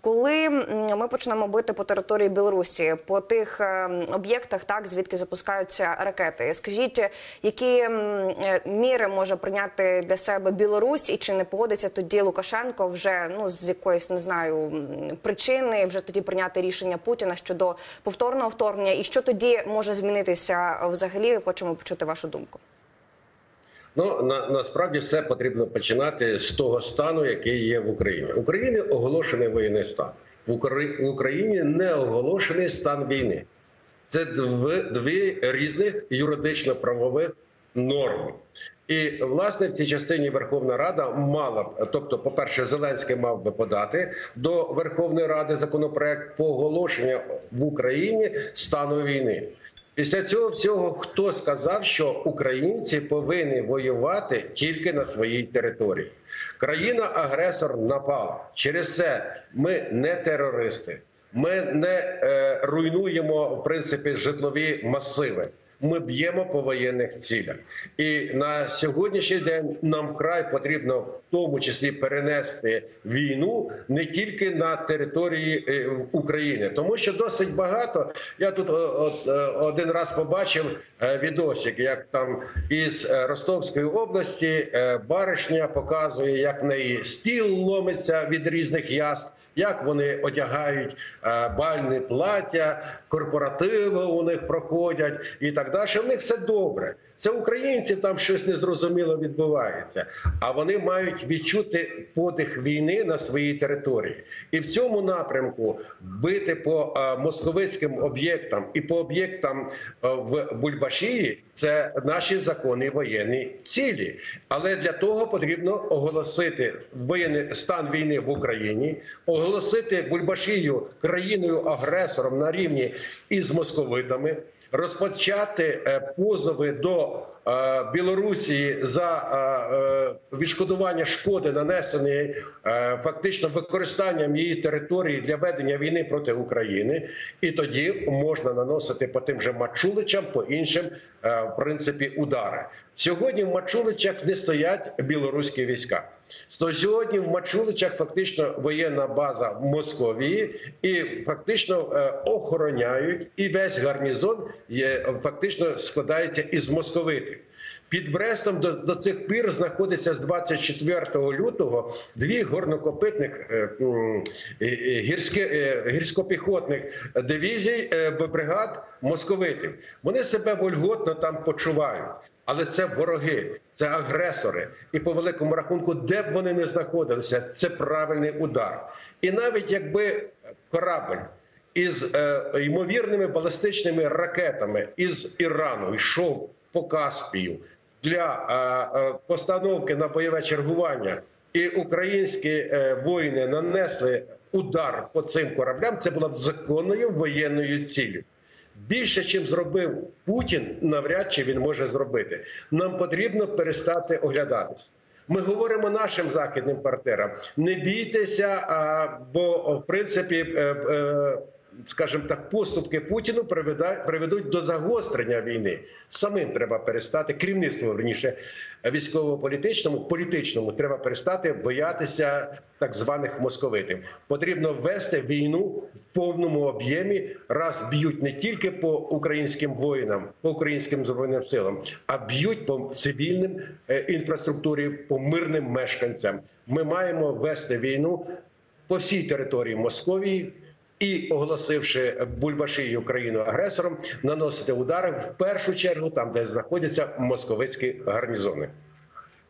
Коли ми почнемо бити по території Білорусі, по тих е, об'єктах, так звідки запускаються ракети, скажіть, які е, міри може прийняти для себе Білорусь, і чи не погодиться тоді Лукашенко вже ну з якоїсь не знаю причини, вже тоді прийняти рішення Путіна щодо повторного вторгнення, і що тоді може змінитися взагалі? Хочемо почути вашу думку. Ну на насправді все потрібно починати з того стану, який є в Україні. В Україні оголошений воєнний стан. В Україні не оголошений стан війни. Це дві, дві різних юридично-правових норми. І власне в цій частині Верховна Рада мала б, тобто, по-перше, Зеленський мав би подати до Верховної Ради законопроект по оголошенню в Україні стану війни. Після цього всього хто сказав, що українці повинні воювати тільки на своїй території? Країна-агресор напала. Через це ми не терористи, ми не е, руйнуємо в принципі житлові масиви. Ми б'ємо по воєнних цілях, і на сьогоднішній день нам вкрай потрібно в тому числі перенести війну не тільки на території е, України, тому що досить багато. Я тут е, один раз побачив е, відосик, як там із Ростовської області баришня показує, як в неї стіл ломиться від різних яств як вони одягають е, бальні плаття, корпоративи у них проходять і так далі. У них все добре. Це українці там щось незрозуміло відбувається, а вони мають відчути подих війни на своїй території, і в цьому напрямку бити по е, московицьким об'єктам і по об'єктам е, в Бульбашії це наші законні воєнні цілі. Але для того потрібно оголосити воєнний стан війни в Україні, оголосити Бульбашію країною агресором на рівні із московитами розпочати е, позови до е, Білорусі за е, відшкодування шкоди, нанесеної фактично використанням її території для ведення війни проти України, і тоді можна наносити по тим же Мачуличам, по іншим в принципі удари. Сьогодні в Мачуличах не стоять білоруські війська. То сьогодні в Мачуличах фактично воєнна база в Московії і фактично е, охороняють, і весь гарнізон є фактично складається із московитів. Під Брестом до, до цих пір знаходиться з 24 лютого дві горнокопитних е, е, е, гірське, гірськопіхотних дивізій бригад московитів. Вони себе вольготно там почувають. Але це вороги, це агресори, і по великому рахунку, де б вони не знаходилися, це правильний удар. І навіть якби корабль із е, ймовірними балістичними ракетами із Ірану йшов по Каспію для е, е, постановки на бойове чергування, і українські е, воїни нанесли удар по цим кораблям, це була законною воєнною ціллю. Більше, чим зробив Путін, навряд чи він може зробити. Нам потрібно перестати оглядатися. Ми говоримо нашим західним партнерам: не бійтеся, бо в принципі, скажімо так, поступки Путіну приведуть до загострення війни. Самим треба перестати керівництво верніше військово-політичному, політичному треба перестати боятися так званих московитів. Потрібно ввести війну в повному об'ємі. Раз б'ють не тільки по українським воїнам, по українським збройним силам, а б'ють по цивільним е, інфраструктурі, по мирним мешканцям. Ми маємо ввести війну по всій території Московії. І оголосивши Бульбашію країну агресором, наносити удари в першу чергу там, де знаходяться московицькі гарнізони.